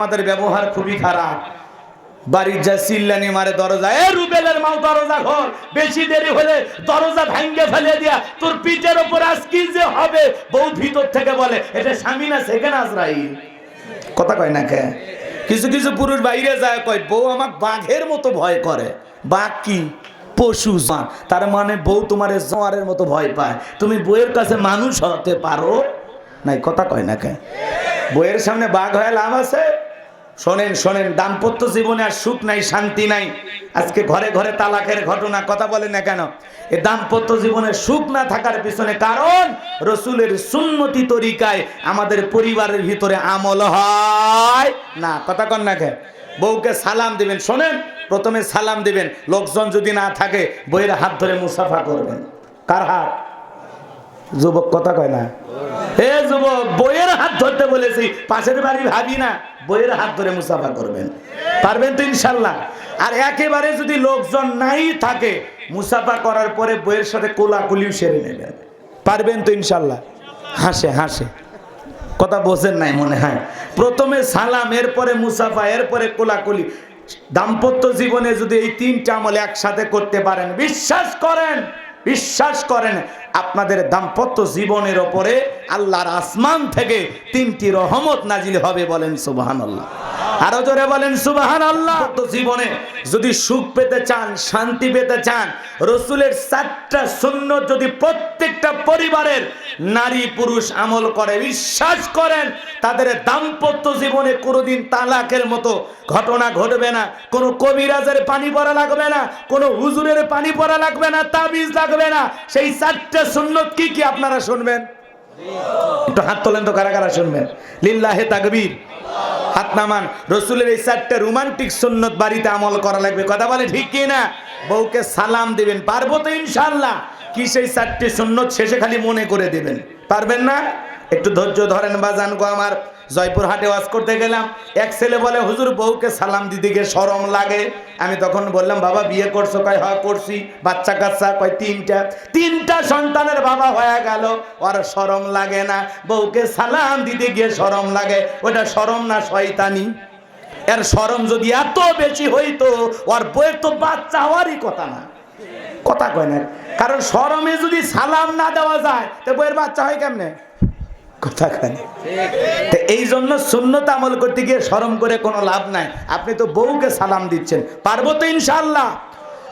আমাদের ব্যবহার খুবই খারাপ। বাড়ির যা মারে দরজা, এ দরজা বেশি দেরি দরজা ফেলে দিয়া তোর ওপর আজ কি যে হবে? বউ ভিতর থেকে বলে, এটা স্বামী কথা কয় না কে? কিছু কিছু পুরুষ বাইরে যায়, কয়, বউ আমাক বাঘের মতো ভয় করে। বাঘ কি? পশু তার মানে বউ তোমার জোয়ারের মতো ভয় পায়। তুমি বউয়ের কাছে মানুষ হতে পারো? নাই, কথা কয় না কে? বইয়ের সামনে বাঘ হয়ে লাভ আছে? শোনেন শোনেন, দাম্পত্য জীবনে আর সুখ নাই, শান্তি নাই। আজকে ঘরে ঘরে তালাকের ঘটনা, কথা বলেন না কেন? এ দাম্পত্য জীবনে সুখ না থাকার পিছনে কারণ রসুলের সুন্নতি তরিকায় আমাদের পরিবারের ভিতরে আমল হয় না। কথা কন না কে? বউকে সালাম দিবেন, শোনেন, প্রথমে সালাম দিবেন। লোকজন যদি না থাকে বইয়ের হাত ধরে মুসাফা করবেন। কার হাত? যুবক কথা কয় না? হে যুবক, বইয়ের হাত ধরতে বলেছি, পাশের বাড়ি ভাবি না, বইয়ের হাত ধরে মুসাফা করবেন। পারবেন তো ইনশাল্লাহ। আর একেবারে যদি লোকজন নাই থাকে, মুসাফা করার পরে বইয়ের সাথে কোলাকুলিও সেরে নেবেন। পারবেন তো ইনশাল্লাহ? হাসে হাসে। কথা বোঝেন নাই মনে হয়। প্রথমে সালাম, এরপরে মুসাফা, এরপরে কোলাকুলি। দাম্পত্য জীবনে যদি এই তিনটা আমল একসাথে করতে পারেন, বিশ্বাস করেন বিশ্বাস করেন, আপনাদের দাম্পত্য জীবনের ওপরে আল্লাহর আসমান থেকে তিনটি রহমত নাজিল হবে বলেন সুবহানাল্লাহ। আরও জোরে বলেন সুবাহান আল্লাহ তো জীবনে যদি সুখ পেতে চান, শান্তি পেতে চান, রসুলের চারটা শূন্য যদি প্রত্যেকটা পরিবারের নারী পুরুষ আমল করে, বিশ্বাস করেন, তাদের দাম্পত্য জীবনে কোনোদিন তালাকের মতো ঘটনা ঘটবে না। কোনো কবিরাজের পানি পড়া লাগবে না, কোনো হুজুরের পানি পড়া লাগবে না, তাবিজ লাগবে না। সেই চারটা সুন্নত কি কি আপনারা শুনবেন? একটু হাত তোলেন তো, কারা কারা শুনবেন? লিল্লাহে তাকবীর। হাত নামান রসুলের এই চারটে রোমান্টিক সুন্নত বাড়িতে আমল করা লাগবে। কথা বলে ঠিক কি না বউকে সালাম দিবেন, পারব তো ইনশাল্লাহ কি সেই চারটি সুন্নত শেষে খালি মনে করে দিবেন। পারবেন না? একটু ধৈর্য ধরেন বা জানব আমার। জয়পুর হাটে ওয়াজ করতে গেলাম। এক ছেলে বলে, হুজুর, বউকে সালাম গিয়ে সরম লাগে। আমি তখন বললাম, বাবা, বিয়ে করছ? কয়, হয়, করছি। বাচ্চা কাচ্চা কয়, তিনটা। তিনটা সন্তানের বাবা হয়ে গেল। ওর সরম লাগে না। বউকে সালাম দিতে গিয়ে সরম লাগে। ওটা সরম না শয়তানি? এর সরম যদি এত বেশি হইতো, ওর বইয়ের তো বাচ্চা হওয়ারই কথা না। কথা কয় না। কারণ সরমে যদি সালাম না দেওয়া যায়, তো বইয়ের বাচ্চা হয় কেমনে? কথা কয় তো এই জন্য সুন্নত আমল করতে গিয়ে শরম করে কোনো লাভ নাই। আপনি তো বউকে সালাম দিচ্ছেন। পারব তো ইনশাল্লাহ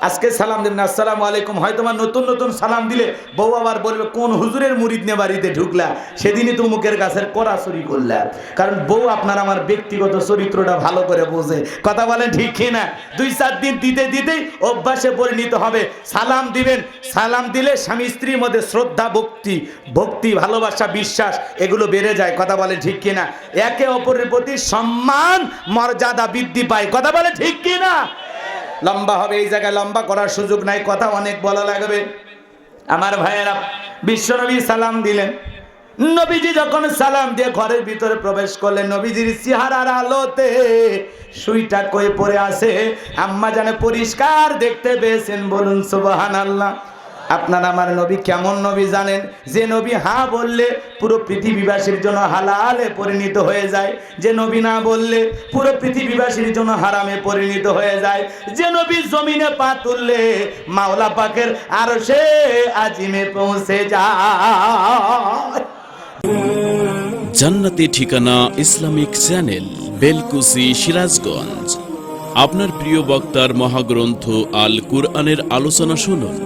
আজকে সালাম দিবেন আসসালামু আলাইকুম। হয়তো আমার নতুন নতুন সালাম দিলে বউ আবার বলবে, কোন হুজুরের মুরিদ নিয়ে বাড়িতে ঢুকলা? সেদিনই তো মুখের গাছের কড়াচুরি করলা। কারণ বউ আপনার আমার ব্যক্তিগত চরিত্রটা ভালো করে বোঝে। কথা বলেন ঠিক না দুই চার দিন দিতে দিতেই অভ্যাসে পরিণত হবে। সালাম দিবেন, সালাম দিলে স্বামী স্ত্রীর মধ্যে শ্রদ্ধা, ভক্তি ভক্তি, ভালোবাসা, বিশ্বাস, এগুলো বেড়ে যায়। কথা বলে ঠিক কিনা? একে অপরের প্রতি সম্মান, মর্যাদা বৃদ্ধি পায়। কথা বলে ঠিক কিনা? লম্বা হবে, এই জায়গায় লম্বা করার সুযোগ নাই, কথা অনেক বলা লাগবে। আমার ভাইয়েরা, বিশ্বনবী সালাম দিলেন। নবীজি যখন সালাম দিয়ে ঘরের ভিতরে প্রবেশ করলেন, নবীজির চেহারার আলোতে সুইটা কয়ে পড়ে আসে আম্মা জানে পরিষ্কার দেখতে পেয়েছেন, বলুন সুবাহান আল্লাহ আপনার আমার নবী কেমন নবী জানেন? যে নবী হা বললে পুরো পৃথিবীবাসীর জন্য হালালে পরিণত হয়ে যায়। যে নবী না বললে পুরো পৃথিবীবাসীর জন্য হারামে পরিণত হয়ে যায়। যে নবী জমিনে পা তুললে মাওলা পাকের আর সে আজিমে পৌঁছে যায়। জান্নাতি ঠিকানা ইসলামিক চ্যানেল, বেলকুসি, সিরাজগঞ্জ। আপনার প্রিয় বক্তার মহাগ্রন্থ আল কুরআনের আলোচনা শুনুন।